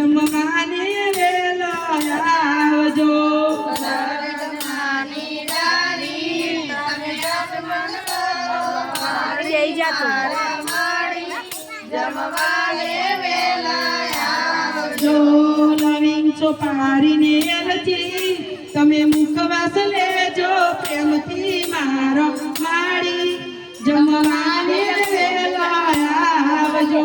જમવાને વેલો આવજો. ચોપારીને નથી તમે મુખવાસ લેજો પ્રેમથી મારો માડી જમવાને વેલો આવજો.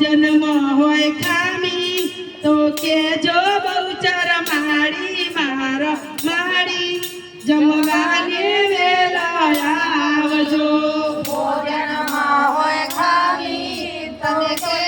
જન્મ હોય ખામી, તો કે જો બહુ બહુચર માડી, માર માડી. જમવાને વેલા આવજો. ભોજનમાં હોય ખામી, તમે કે